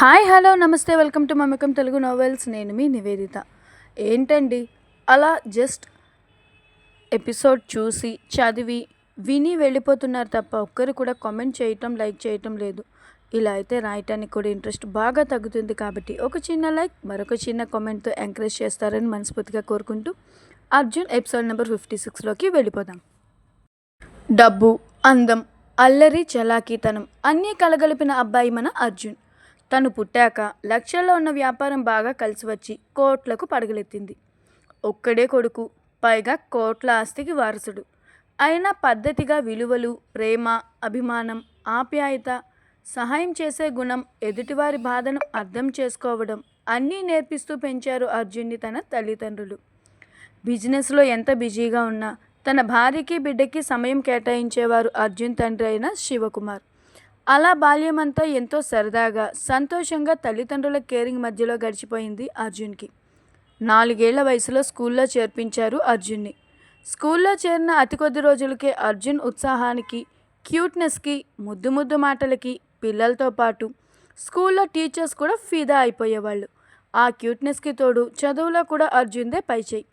Hi hello నమస్తే welcome to Mamakam Telugu novels. నేను మీ నివేదిత. ఏంటండి? అలా జస్ట్ ఎపిసోడ్ చూసి చదివి విని వెళ్ళిపోతున్నారు తప్ప ఒక్కరు కూడా కామెంట్ చేయటం లైక్ చేయటం లేదు. ఇలా అయితే రాయటానికి కూడా ఇంట్రెస్ట్ బాగా తగ్గుతుంది కాబట్టి ఒక చిన్న లైక్ మరొక చిన్న కామెంట్తో ఎంకరేజ్ చేస్తారని మనస్ఫూర్తిగా కోరుకుంటూ అర్జున్ ఎపిసోడ్ నెంబర్ ఫిఫ్టీ సిక్స్లోకి వెళ్ళిపోదాం. డబ్బు అందం అల్లరి చలాకీతనం అన్నీ కలగలిపిన అబ్బాయి మన అర్జున్. తను పుట్టాక లక్షల్లో ఉన్న వ్యాపారం బాగా కలిసి వచ్చి కోట్లకు పడగలెత్తింది. ఒక్కడే కొడుకు పైగా కోట్ల ఆస్తికి వారసుడు. అయినా పద్ధతిగా విలువలు ప్రేమ అభిమానం ఆప్యాయత సహాయం చేసే గుణం ఎదుటివారి బాధను అర్థం చేసుకోవడం అన్నీ నేర్పిస్తూ పెంచారు అర్జున్ని తన తల్లిదండ్రులు. బిజినెస్లో ఎంత బిజీగా ఉన్నా తన భార్యకి బిడ్డకి సమయం కేటాయించేవారు అర్జున్ తండ్రి అయిన శివకుమార్. అలా బాల్యమంతా ఎంతో సరదాగా సంతోషంగా తల్లిదండ్రుల కేరింగ్ మధ్యలో గడిచిపోయింది అర్జున్కి. నాలుగేళ్ళ వయసులో స్కూల్లో చేర్పించారు అర్జున్ని. స్కూల్లో చేరిన అతి కొద్ది రోజులకే అర్జున్ ఉత్సాహానికి క్యూట్నెస్కి ముద్దు ముద్దు మాటలకి పిల్లలతో పాటు స్కూల్లో టీచర్స్ కూడా ఫిదా అయిపోయేవాళ్ళు. ఆ క్యూట్నెస్కి తోడు చదువులో కూడా అర్జున్దే పైచేయి.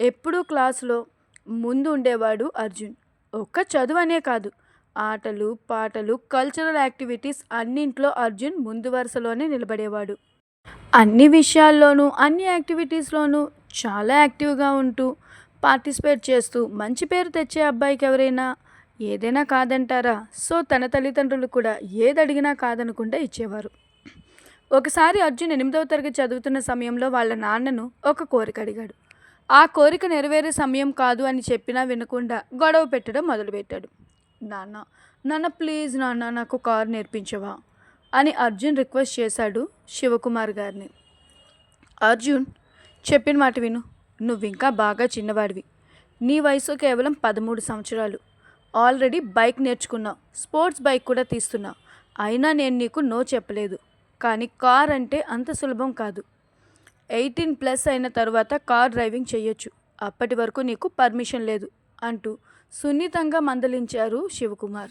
ఎప్పుడూ క్లాసులో ముందు ఉండేవాడు అర్జున్. ఒక్క చదువు అనే కాదు ఆటలు పాటలు కల్చరల్ యాక్టివిటీస్ అన్నింట్లో అర్జున్ ముందు వరుసలోనే నిలబడేవాడు. అన్ని విషయాల్లోనూ అన్ని యాక్టివిటీస్లోనూ చాలా యాక్టివ్గా ఉంటూ పార్టిసిపేట్ చేస్తూ మంచి పేరు తెచ్చే అబ్బాయికి ఎవరైనా ఏదైనా కాదంటారా? సో తన తల్లిదండ్రులు కూడా ఏది అడిగినా కాదనకుండా ఇచ్చేవారు. ఒకసారి అర్జున్ ఎనిమిదవ తరగతి చదువుతున్న సమయంలో వాళ్ళ నాన్నను ఒక కోరిక అడిగాడు. ఆ కోరిక నెరవేరే సమయం కాదు అని చెప్పినా వినకుండా గొడవ పెట్టడం మొదలుపెట్టాడు. నాన్న. నాన్న ప్లీజ్ నాన్న నాకు కారు నేర్పించవా? అని అర్జున్ రిక్వెస్ట్ చేశాడు శివకుమార్ గారిని. అర్జున్ చెప్పిన మాట విను. నువ్వు ఇంకా బాగా చిన్నవాడివి. నీ వయసు కేవలం పదమూడు సంవత్సరాలు. ఆల్రెడీ బైక్ నేర్చుకున్నావు స్పోర్ట్స్ బైక్ కూడా తీస్తున్నావు అయినా నేను నీకు నో చెప్పలేదు. కానీ కార్ అంటే అంత సులభం కాదు. ఎయిటీన్ ప్లస్ అయిన తర్వాత కార్ డ్రైవింగ్ చేయొచ్చు అప్పటి వరకు నీకు పర్మిషన్ లేదు అంటూ సున్నితంగా మందలించారు శివకుమార్.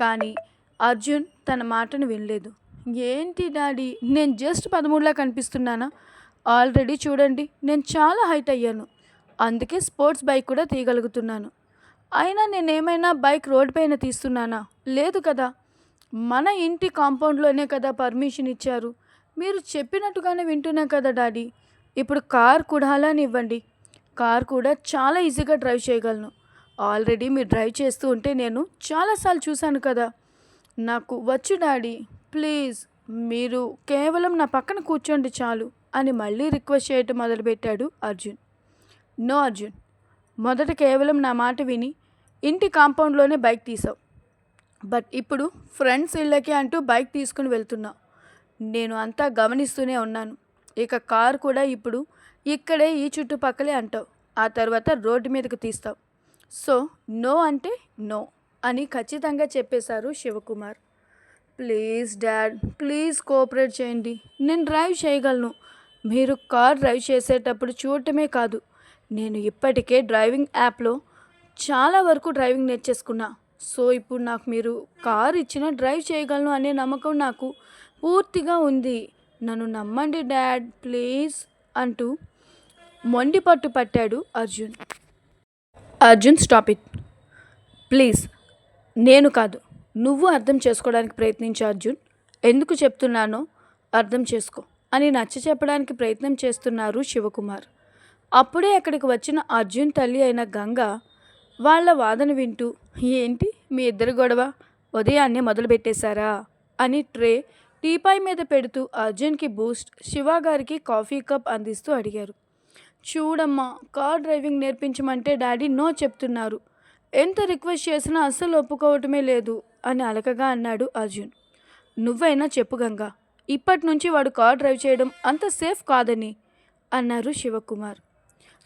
కానీ అర్జున్ తన మాటను వినలేదు. ఏంటి డాడీ నేను జస్ట్ పదమూడులా కనిపిస్తున్నానా? ఆల్రెడీ చూడండి నేను చాలా హైట్ అయ్యాను. అందుకే స్పోర్ట్స్ బైక్ కూడా తీయగలుగుతున్నాను. అయినా నేనేమైనా బైక్ రోడ్ పైన తీస్తున్నానా? లేదు కదా. మన ఇంటి కాంపౌండ్లోనే కదా పర్మిషన్ ఇచ్చారు. మీరు చెప్పినట్టుగానే వింటున్నా కదా డాడీ. ఇప్పుడు కార్ కూడా అలానే ఇవ్వండి. కార్ కూడా చాలా ఈజీగా డ్రైవ్ చేయగలను. ఆల్రెడీ మీరు డ్రైవ్ చేస్తూ ఉంటే నేను చాలాసార్లు చూశాను కదా. నాకు వచ్చు డాడీ ప్లీజ్ మీరు కేవలం నా పక్కన కూర్చోండి చాలు అని మళ్ళీ రిక్వెస్ట్ చేయటం మొదలుపెట్టాడు అర్జున్. నో అర్జున్ మొదట కేవలం నా మాట విని ఇంటి కాంపౌండ్లోనే బైక్ తీసావు. బట్ ఇప్పుడు ఫ్రెండ్స్ ఇళ్ళకి అంటూ బైక్ తీసుకుని వెళ్తున్నా. నేను అంతా గమనిస్తూనే ఉన్నాను. ఇక కార్ కూడా ఇప్పుడు ఇక్కడే ఈ చుట్టుపక్కలే అంటావు. ఆ తర్వాత రోడ్డు మీదకు తీస్తావు. సో నో అంటే నో అని ఖచ్చితంగా చెప్పేశారు Shivakumar. Please dad please cooperate చేయండి. నేను డ్రైవ్ చేయగలను. మీరు కార్ డ్రైవ్ చేసేటప్పుడు చూడటమే కాదు. నేను ఇప్పటికే డ్రైవింగ్ యాప్లో చాలా వరకు డ్రైవింగ్ నేర్చేసుకున్నా. సో ఇప్పుడు నాకు మీరు కార్ ఇచ్చిన డ్రైవ్ చేయగలను అనే నమ్మకం నాకు పూర్తిగా ఉంది. నన్ను నమ్మండి డాడ్ ప్లీజ్ అంటూ మొండి పట్టు పట్టాడు Arjun. Arjun stop it. Please నేను కాదు నువ్వు అర్థం చేసుకోవడానికి ప్రయత్నించు అర్జున్. ఎందుకు చెప్తున్నానో అర్థం చేసుకో అని నచ్చ చెప్పడానికి ప్రయత్నం చేస్తున్నారు శివకుమార్. అప్పుడే అక్కడికి వచ్చిన అర్జున్ తల్లి అయిన గంగ వాళ్ళ వాదన వింటూ ఏంటి మీ ఇద్దరు గొడవ? ఉదయాన్నే మొదలుపెట్టేశారా అని ట్రే టీపాయ్ మీద పెడుతూ అర్జున్కి బూస్ట్ శివ గారికి కాఫీ కప్ అందిస్తూ అడిగారు. చూడమ్మా కార్ డ్రైవింగ్ నేర్పించమంటే డాడీ నో చెప్తున్నారు. ఎంత రిక్వెస్ట్ చేసినా అస్సలు ఒప్పుకోవటమే లేదు అని అలకగా అన్నాడు అర్జున్. నువ్వైనా చెప్పు గంగా ఇప్పటి నుంచి వాడు కార్ డ్రైవ్ చేయడం అంత సేఫ్ కాదని అన్నారు శివకుమార్.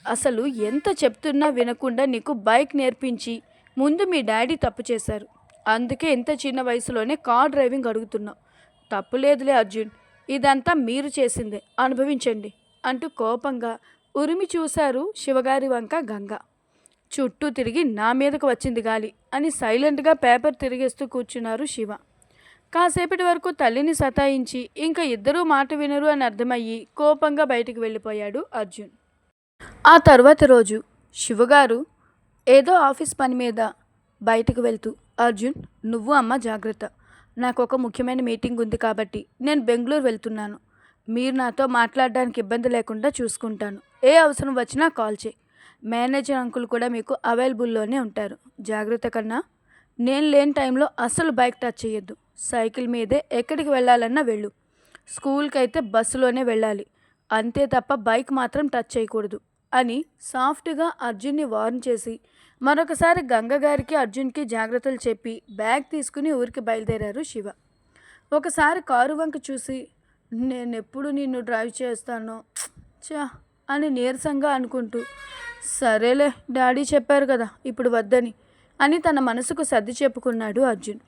అసలు ఎంత చెప్తున్నా వినకుండా నీకు బైక్ నేర్పించి ముందు మీ డాడీ తప్పు చేశారు. అందుకే ఇంత చిన్న వయసులోనే కార్ డ్రైవింగ్ అడుగుతున్నావు తప్పు లేదులే అర్జున్ ఇదంతా మీరు చేసిందే అనుభవించండి అంటూ కోపంగా ఉరిమి చూశారు శివగారి వంక గంగ. చుట్టూ తిరిగి నా మీదకు వచ్చింది గాలి అని సైలెంట్గా పేపర్ తిరిగేస్తూ కూర్చున్నారు శివ. కాసేపటి వరకు తల్లిని సతాయించి ఇంకా ఇద్దరూ మాట వినరు అని అర్థమయ్యి కోపంగా బయటికి వెళ్ళిపోయాడు అర్జున్. ఆ తర్వాత రోజు శివగారు ఏదో ఆఫీస్ పని మీద బయటకు వెళ్తూ అర్జున్ నువ్వు అమ్మ జాగ్రత్త. నాకు ఒక ముఖ్యమైన మీటింగ్ ఉంది కాబట్టి నేను బెంగళూరు వెళ్తున్నాను. మీరు నాతో మాట్లాడడానికి ఇబ్బంది లేకుండా చూసుకుంటాను. ఏ అవసరం వచ్చినా కాల్ చేయి. మేనేజర్ అంకుల్ కూడా మీకు అవైలబుల్లోనే ఉంటారు. జాగ్రత్త కన్నా నేను లేని టైంలో అసలు బైక్ టచ్ చేయొద్దు. సైకిల్ మీదే ఎక్కడికి వెళ్ళాలన్నా వెళ్ళు. స్కూల్కి అయితే బస్సులోనే వెళ్ళాలి. అంతే తప్ప బైక్ మాత్రం టచ్ చేయకూడదు అని సాఫ్ట్గా అర్జున్ని వార్న్ చేసి మరొకసారి గంగ గారికి అర్జున్కి జాగ్రత్తలు చెప్పి బ్యాగ్ తీసుకుని ఊరికి బయలుదేరారు శివ. ఒకసారి కారు వంక చూసి నేను ఎప్పుడు నిన్ను డ్రైవ్ చేస్తానో? చా అని నీరసంగా అనుకుంటూ సరేలే డాడీ చెప్పారు కదా ఇప్పుడు వద్దని అని తన మనసుకు సర్ది చెప్పుకున్నాడు అర్జున్.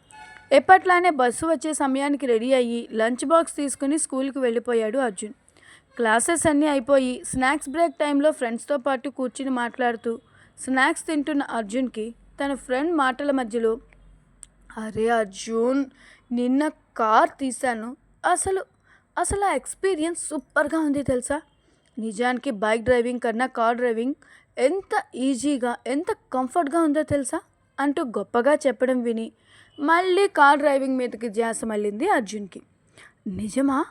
ఎప్పట్లానే బస్సు వచ్చే సమయానికి రెడీ అయ్యి లంచ్ బాక్స్ తీసుకుని స్కూల్కి వెళ్ళిపోయాడు అర్జున్. క్లాసెస్ అన్నీ అయిపోయి స్నాక్స్ బ్రేక్ టైంలో ఫ్రెండ్స్తో పాటు కూర్చుని మాట్లాడుతూ స్నాక్స్ తింటున్న అర్జున్కి తన ఫ్రెండ్ మాటల మధ్యలో అరే అర్జున్ నిన్న కార్ తీశాను. అసలు అసలు ఆ ఎక్స్పీరియన్స్ సూపర్గా ఉంది తెలుసా? నిజానికి బైక్ డ్రైవింగ్ కన్నా కార్ డ్రైవింగ్ ఎంత ఈజీగా ఎంత కంఫర్ట్గా ఉందో తెలుసా? అంటూ గొప్పగా చెప్పడం విని మళ్ళీ కార్ డ్రైవింగ్ మీదకి ధ్యాస మళ్ళింది అర్జున్కి. నిజమా?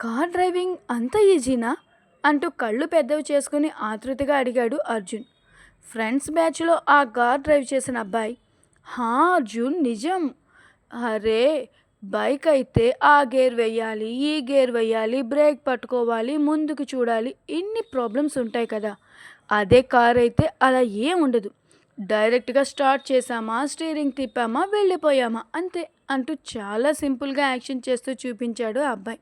కార్ డ్రైవింగ్ అంత ఈజీనా? అంటూ కళ్ళు పెద్దవి చేసుకుని ఆతృతగా అడిగాడు అర్జున్. ఫ్రెండ్స్ బ్యాచ్లో ఆ కార్ డ్రైవ్ చేసిన అబ్బాయి. హా అర్జున్ నిజం. అరే బైక్ అయితే ఆ గేర్ వేయాలి ఈ గేర్ వేయాలి బ్రేక్ పట్టుకోవాలి ముందుకు చూడాలి ఇన్ని ప్రాబ్లమ్స్ ఉంటాయి కదా. అదే కార్ అయితే అలా ఏం ఉండదు. డైరెక్ట్గా స్టార్ట్ చేసామా స్టీరింగ్ తిప్పామా వెళ్ళిపోయామా అంతే అంటూ చాలా సింపుల్గా యాక్షన్ చేస్తూ చూపించాడు ఆ అబ్బాయి.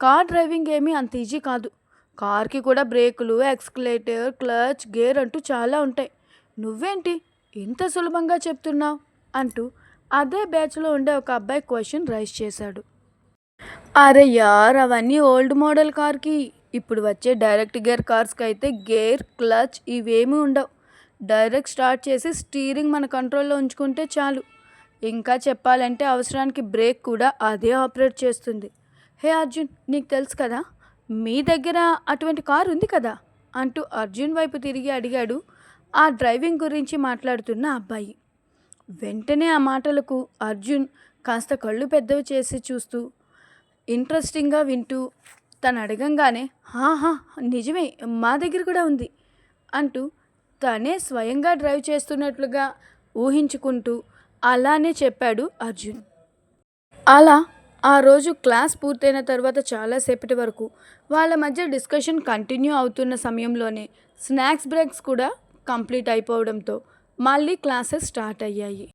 కార్ డ్రైవింగ్ ఏమీ అంత ఈజీ కాదు. కార్కి కూడా బ్రేకులు ఎక్స్కలేటర్ క్లచ్ గేర్ అంటూ చాలా ఉంటాయి. నువ్వేంటి ఇంత సులభంగా చెప్తున్నావు? అంటూ అదే బ్యాచ్లో ఉండే ఒక అబ్బాయి క్వశ్చన్ రైజ్ చేశాడు. అరే యార్ అవన్నీ ఓల్డ్ మోడల్ కార్కి. ఇప్పుడు వచ్చే డైరెక్ట్ గేర్ కార్స్కి అయితే గేర్ క్లచ్ ఇవేమీ ఉండవు. డైరెక్ట్ స్టార్ట్ చేసి స్టీరింగ్ మన కంట్రోల్లో ఉంచుకుంటే చాలు. ఇంకా చెప్పాలంటే అవసరానికి బ్రేక్ కూడా అదే ఆపరేట్ చేస్తుంది. హే అర్జున్ నీకు తెలుసు కదా మీ దగ్గర అటువంటి కారు ఉంది కదా? అంటూ అర్జున్ వైపు తిరిగి అడిగాడు ఆ డ్రైవింగ్ గురించి మాట్లాడుతున్న అబ్బాయి. వెంటనే ఆ మాటలకు అర్జున్ కాస్త కళ్ళు పెద్దవి చేసి చూస్తూ ఇంట్రెస్టింగ్గా వింటూ తను అడగంగానే హాహా నిజమే మా దగ్గర కూడా ఉంది అంటూ తనే స్వయంగా డ్రైవ్ చేస్తున్నట్లుగా ఊహించుకుంటూ అలానే చెప్పాడు అర్జున్. అలా ఆ రోజు క్లాస్ పూర్తయిన తర్వాత చాలాసేపటి వరకు వాళ్ళ మధ్య డిస్కషన్ కంటిన్యూ అవుతున్న సమయంలోనే స్నాక్స్ బ్రేక్స్ కూడా కంప్లీట్ అయిపోవడంతో మళ్ళీ క్లాసెస్ స్టార్ట్ అయ్యాయి.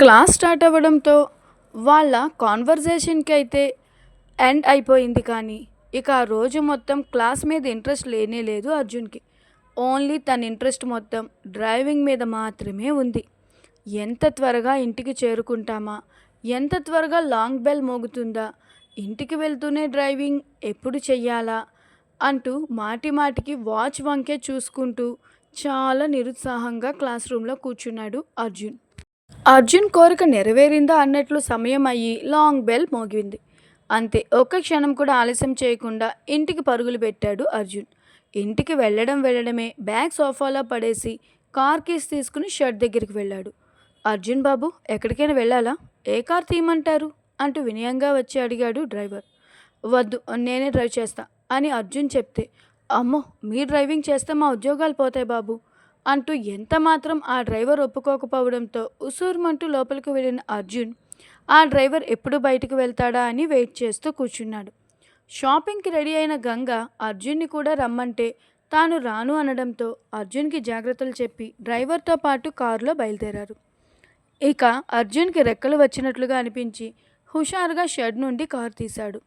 క్లాస్ స్టార్ట్ అవ్వడంతో వాళ్ళ కాన్వర్జేషన్కి అయితే ఎండ్ అయిపోయింది కానీ ఇక ఆ రోజు మొత్తం క్లాస్ మీద ఇంట్రెస్ట్ లేనే లేదు అర్జున్కి. ఓన్లీ తన ఇంట్రెస్ట్ మొత్తం డ్రైవింగ్ మీద మాత్రమే ఉంది. ఎంత త్వరగా ఇంటికి చేరుకుంటామా? ఎంత త్వరగా లాంగ్ బెల్ మోగుతుందా? ఇంటికి వెళ్తూనే డ్రైవింగ్ ఎప్పుడు చెయ్యాలా? అంటూ మాటి మాటికి వాచ్ వంకే చూసుకుంటూ చాలా నిరుత్సాహంగా క్లాస్ రూమ్లో కూర్చున్నాడు అర్జున్. అర్జున్ కోరిక నెరవేరిందా అన్నట్లు సమయం అయ్యి లాంగ్ బెల్ మోగింది. అంతే ఒక్క క్షణం కూడా ఆలస్యం చేయకుండా ఇంటికి పరుగులు పెట్టాడు అర్జున్. ఇంటికి వెళ్ళడం వెళ్ళడమే బ్యాగ్ సోఫాలో పడేసి కార్ కీస్ తీసుకుని షర్ట్ దగ్గరికి వెళ్ళాడు. అర్జున్ బాబు ఎక్కడికైనా వెళ్ళాలా? ఏ కార్ తీయమంటారు? అంటూ వినయంగా వచ్చి అడిగాడు డ్రైవర్. వద్దు నేనే డ్రైవ్ చేస్తా అని అర్జున్ చెప్తే అమ్మో మీ డ్రైవింగ్ చేస్తే మా ఉద్యోగాలు పోతాయి బాబు అంటూ ఎంత మాత్రం ఆ డ్రైవర్ ఒప్పుకోకపోవడంతో ఉసూరుమంటూ లోపలికి వెళ్ళిన అర్జున్ ఆ డ్రైవర్ ఎప్పుడు బయటకు వెళ్తాడా అని వెయిట్ చేస్తూ కూర్చున్నాడు. షాపింగ్కి రెడీ అయిన గంగ అర్జున్ని కూడా రమ్మంటే తాను రాను అనడంతో అర్జున్కి జాగ్రత్తలు చెప్పి డ్రైవర్తో పాటు కారులో బయలుదేరారు. ఇక అర్జున్కి రెక్కలు వచ్చినట్లుగా అనిపించి హుషారుగా షెడ్ నుండి కారు తీశాడు.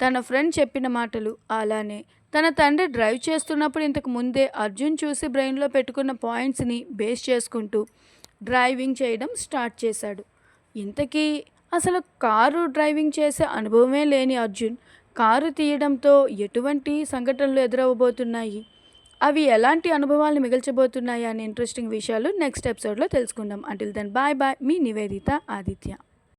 తన ఫ్రెండ్ చెప్పిన మాటలు అలానే తన తండ్రి డ్రైవ్ చేస్తున్నప్పుడు ఇంతకు ముందే అర్జున్ చూసి బ్రెయిన్లో పెట్టుకున్న పాయింట్స్ని బేస్ చేసుకుంటూ డ్రైవింగ్ చేయడం స్టార్ట్ చేశాడు. ఇంతకీ అసలు కారు డ్రైవింగ్ చేసే అనుభవమే లేని అర్జున్ కారు తీయడంతో ఎటువంటి సంఘటనలు ఎదురవబోతున్నాయి అవి ఎలాంటి అనుభవాలను మిగల్చబోతున్నాయి అనే ఇంట్రెస్టింగ్ విషయాలు నెక్స్ట్ ఎపిసోడ్లో తెలుసుకుందాం. అంటిల్ దెన్ బాయ్ బాయ్ మీ నివేదిత ఆదిత్య.